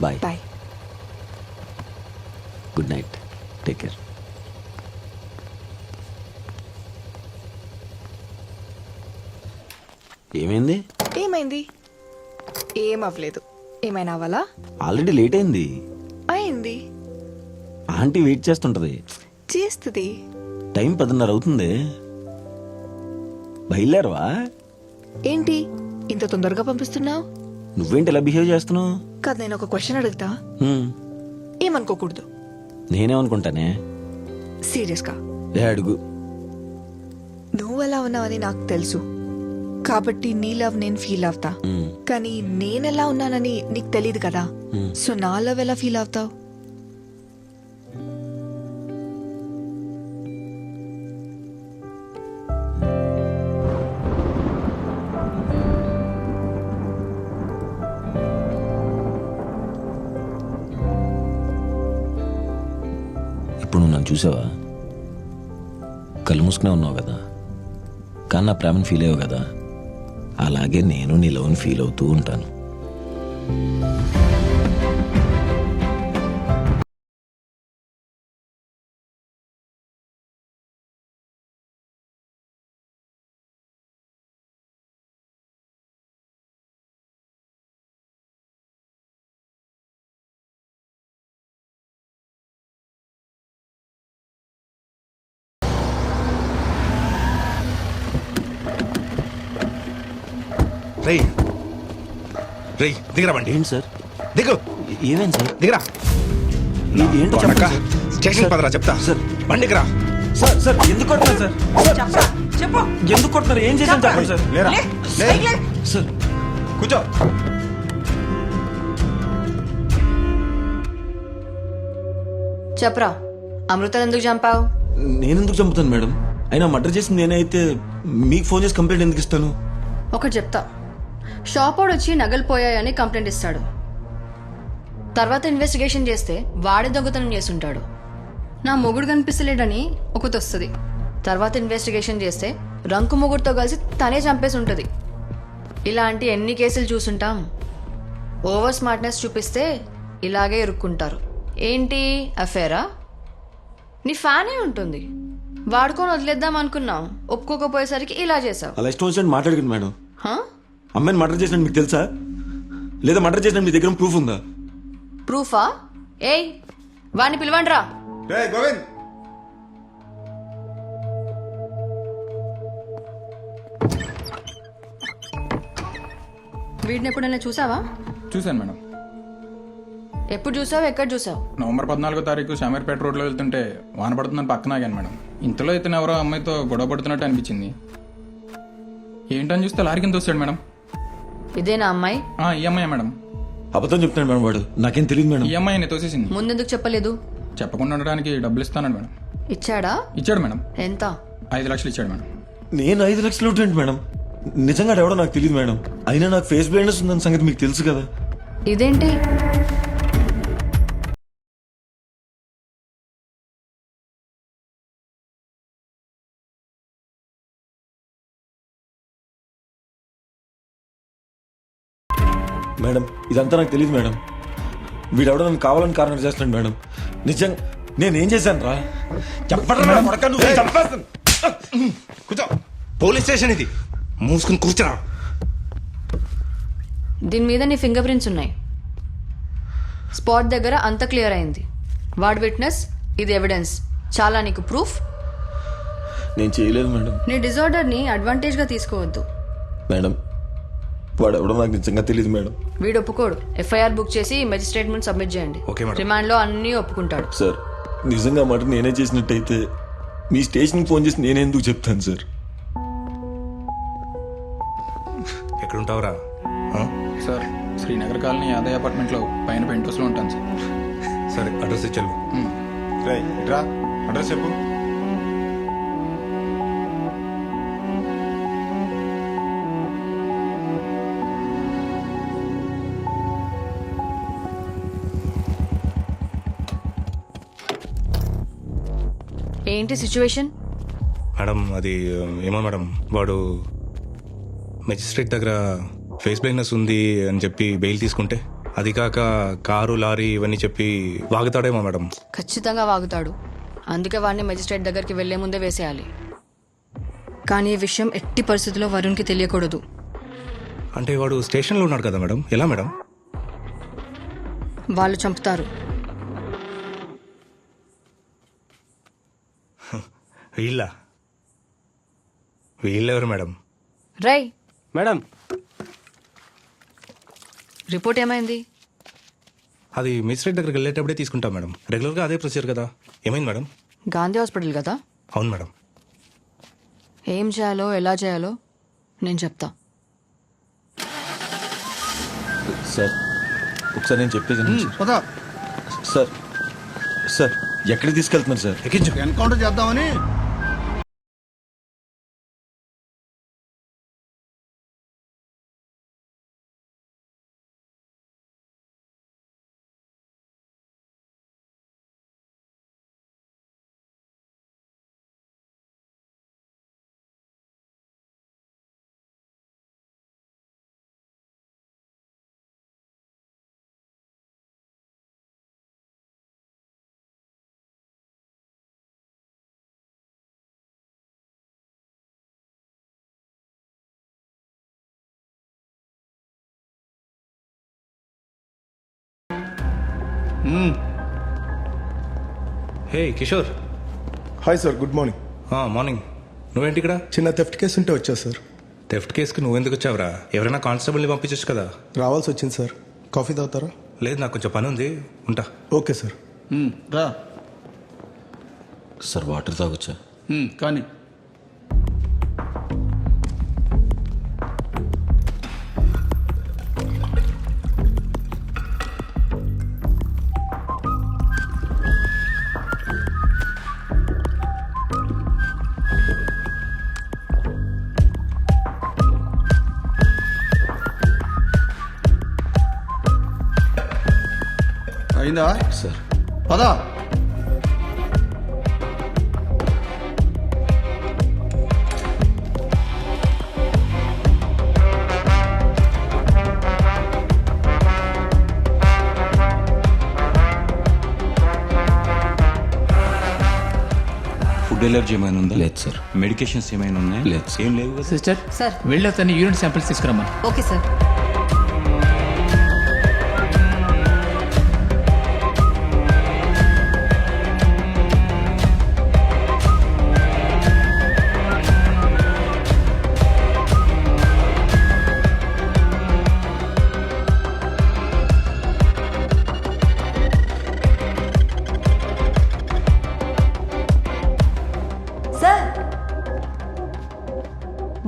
Bye bye good night take care ఏమైంది? ఏమైంది? ఏం అవ్వలేదు. ఏమైనా అవ్వాలా? ఆల్రెడీ లేట్ అయింది. అయింది. ఆంటీ వెయిట్ చేస్తుంటది. చేస్తుంది. టైం పదిన్నర అవుతుంది. బయలుదేరవా? ఏంటి? ఇంత తొందరగా పంపిస్తున్నావు? నువ్వేంటి ఇలా బిహేవ్ చేస్తున్నావు? కాదు నేను ఒక క్వశ్చన్ అడుగుతా. ఏమనుకోకూడదు? నేనేమనుకుంటానే? సీరియస్గా అడుగు. నువ్వు ఎలా ఉన్నావని నాకు తెలుసు. కాబట్టి నీ లవ్ నేను ఫీల్ అవుతా. కానీ నేను ఎలా ఉన్నానని నీకు తెలియదు కదా. సో నా లవ్ ఎలా ఫీల్ అవుతావు? నన్ను చూసావా? కళ్ళు మూసుకునే ఉన్నావు కదా. కానీ నా ప్రేమను ఫీల్ అయ్యావు కదా. అలాగే నేను నీ లవ్ని ఫీల్ అవుతూ ఉంటాను. రేయ్. రేయ్ దిగరా బండి. ఏంటి సార్? దిగు. ఏ- ఏమైంది సార్? దిగరా. ఏ- ఏంటో సార్. స్టేషన్ పదరా చెప్తా. సార్. బండికిరా సార్ సార్ ఎందుకు కొడుతున్నారు సార్? చెప్పు ఎందుకు కొడుతున్నారు? ఏం చేశాను చెప్పండి సార్. లేరా. సార్. కూర్చో. చెప్పరా. అమృతను ఎందుకు చంపావు? నేను ఎందుకు చంపుతాను మేడం? అయినా మర్డర్ చేసింది నేనే అయితే మీకు ఫోన్ చేసి కంప్లైంట్ ఎందుకు ఇస్తాను? ఒకటి చెప్తా. షాప్ వాడు వచ్చి నగలు పోయాయని కంప్లైంట్ ఇస్తాడు. తర్వాత ఇన్వెస్టిగేషన్ చేస్తే వాడే దొంగతనం చేస్తుంటాడు. నా మొగుడు కనిపిస్తలేడని ఒకటి వస్తుంది తర్వాత ఇన్వెస్టిగేషన్ చేస్తే రంకు మొగుడుతో కలిసి తనే చంపేసి ఉంటుంది ఇలాంటి ఎన్ని కేసులు చూసుంటాం? ఓవర్ స్మార్ట్నెస్ చూపిస్తే ఇలాగే ఇరుక్కుంటారు. ఏంటి? అఫేరా? నీ ఫ్యానే ఉంటుంది. వాడుకొని వదిలేద్దాం అనుకున్నాం. ఒప్పుకోకపోయేసరికి ఇలా చేసావు అలా ఇష్టం వచ్చినట్టు మాట్లాడకండి మేడం? అమ్మాయిని మర్డర్ చేసినట్టు మీకు తెలుసా? లేదా మర్డర్ చేసినట్టు మీ దగ్గర ప్రూఫ్ ఉందా? ప్రూఫా ఏయ్ వాడిని పిలవండిరా గోవింద్! వీడిని ఎప్పుడైనా చూసావా? చూశాను మేడం. ఎప్పుడు చూసావు ఎక్కడ చూసావు? నవంబర్ పద్నాలుగో తారీఖు షామీర్పేట రోడ్లో వెళ్తుంటే వాన పడుతుందని పక్కన ఆగాను మేడం. ఇంతలో ఇతను ఎవరో అమ్మాయితో గొడవ పడుతున్నట్టు అనిపించింది. ఏంటని చూస్తే లారీ కింద వస్తాడు మేడం. ఇదేనా అమ్మాయి? ఆ, ఈ అమ్మాయి మేడం. అబద్ధం చెప్తున్నాడు మేడం వాడు. నాకేం తెలియదు మేడం. ఈ అమ్మాయి నేను తోసేసింది. ముందెందుకు చెప్పలేదు? చెప్పకుండా ఉండడానికి డబ్బులు ఇస్తాను మేడం. ఇచ్చాడా? ఇచ్చాడు మేడం. ఎంత? ఐదు లక్షలు ఇచ్చాడు మేడం. నేను ఐదు లక్షలు ఏంటి మేడం? నిజంగా ఎవడో నాకు తెలియదు మేడం. అయినా నాకు ఫేస్ బ్లైండ్నెస్ ఉందని సంగతి మీకు తెలుసు కదా. ఇదేంటి? ఇదంతా నాకు తెలియదు మేడం. వీడెవడో నన్ను కావాలని కారణం చేస్తున్నాడు మేడం. నిజంగా నేనేం చేశాను రా? చంపేస్తాను. కూర్చో. పోలీస్ స్టేషన్ ఇది. మూసుకుని కూర్చోరా. దీని మీద నీ ఫింగర్ ప్రింట్స్ ఉన్నాయి. స్పాట్ దగ్గర అంత క్లియర్ అయింది. వాడ్ విట్నెస్ ఇది ఎవిడెన్స్. చాలా నీకు ప్రూఫ్? నేను చేయలేదు మేడం. నీ డిజార్డర్ని అడ్వాంటేజ్గా తీసుకోవద్దు. మేడం వాడు ఎవడో నాకు నిజంగా తెలియదు మేడం. వీడు ఒప్పుకోడు. ఎఫ్ఐఆర్ బుక్ చేసి మెజిస్ట్రేట్ ముందు సబ్మిట్ చేయండి. Okay madam. రిమాండ్లో అన్ని ఒప్పుకుంటాడు. సార్ నిజంగా మాట నేనే చేసినట్టయితే మీ స్టేషన్కి ఫోన్ చేసి నేనే ఎందుకు చెప్తాను సార్? ఎక్కడుంటావురా? ఆ? సార్ శ్రీనగర్ కాలనీ యాదయ్య అపార్ట్మెంట్లో పైన పెంట్ హౌస్లో ఉంటాను సార్. సరే అడ్రస్ ఇచ్చాను రేయ్ ఇట్రా అడ్రస్ చెప్పు. ఏంటి సిచ్యువేషన్ మేడం అది ఏమో మేడం వాడు మెజిస్ట్రేట్ దగ్గర ఫేస్ బ్లైండ్నెస్ ఉంది అని చెప్పి బెయిల్ తీసుకుంటే అది కాక కారు లారీ ఇవన్నీ చెప్పి వాగుతాడేమో మేడం. ఖచ్చితంగా వాగుతాడు. అందుకే వాడిని మెజిస్ట్రేట్ దగ్గరికి వెళ్ళే ముందే వేసేయాలి. కానీ ఈ విషయం ఎట్టి పరిస్థితుల్లో వరుణ్కి తెలియకూడదు. అంటే వాడు స్టేషన్లో ఉన్నాడు కదా మేడం? ఎలా మేడం? వాళ్ళు చంపుతారు. వీళ్ళ? వీళ్ళెవరు మేడం? రై. మేడం. రిపోర్ట్ ఏమైంది? అది మిస్రేట్ దగ్గరికి వెళ్ళేటప్పుడే తీసుకుంటాం మేడం. రెగ్యులర్గా అదే ప్రొసీజర్ కదా. ఏమైంది మేడం? గాంధీ హాస్పిటల్ కదా? అవును మేడం. ఏం చేయాలో ఎలా చేయాలో నేను చెప్తా. సార్ ఒకసారి నేను సార్. సార్ సార్ ఎక్కడికి తీసుకెళ్తున్నారు సార్? ఎక్కించు. ఎన్కౌంటర్ చేద్దామని hey Kishore hi sir good morning ఆ, మార్నింగ్ నువ్వేంటి ఇక్కడ? చిన్న థెఫ్ట్ కేసు ఉంటే వచ్చా సార్ థెఫ్ట్ కేసుకి నువ్వెందుకు వచ్చావురా? ఎవరైనా కానిస్టేబుల్ని పంపించచ్చు కదా. రావాల్సి వచ్చింది సార్ కాఫీ తాగుతారా? లేదు నాకు కొంచెం పని ఉంది. ఉంటా. ఓకే సార్ ఉమ్, రా. Sir water తాగొచ్చా? ఉమ్, కానీ అయిందా? సార్. పదా. ఫుడ్ ఎలర్జీ ఏమైనా ఉందా? లేదు సార్. మెడికేషన్స్ ఏమైనా ఉన్నాయా? లేదు సార్. ఏం లేవు సిస్టర్? సార్. వెళ్ళి అతన్ని urine samples తీసుకురమ్మా okay sir sir.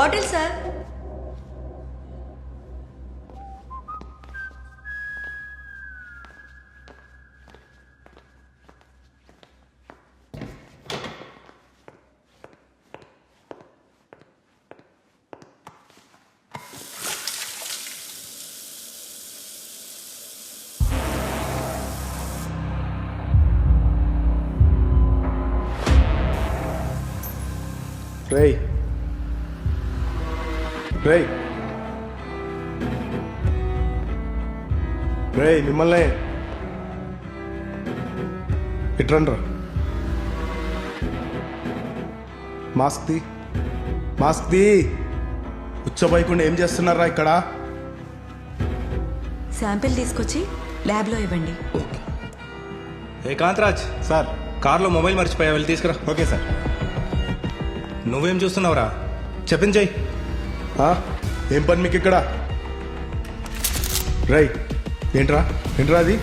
Bottle sir. రేయ్ రేయ్. రేయ్ మిమ్మల్ని ఇట్రండ్రా. మాస్క్ తీ మాస్క్ తీ. ఉచ్చబోయకుండా ఏం చేస్తున్నారా ఇక్కడ? శాంపిల్ తీసుకొచ్చి ల్యాబ్లో ఇవ్వండి. ఏ కాంతరాజ్? సార్. కార్లో మొబైల్ మర్చిపోయా వెళ్ళి తీసుకురా. Okay sir. నువ్వేం చూస్తున్నావురా? చెప్పించేయి? ఏం పని మీకు ఇక్కడ రై ఏంట్రా? ఏంట్రా అది?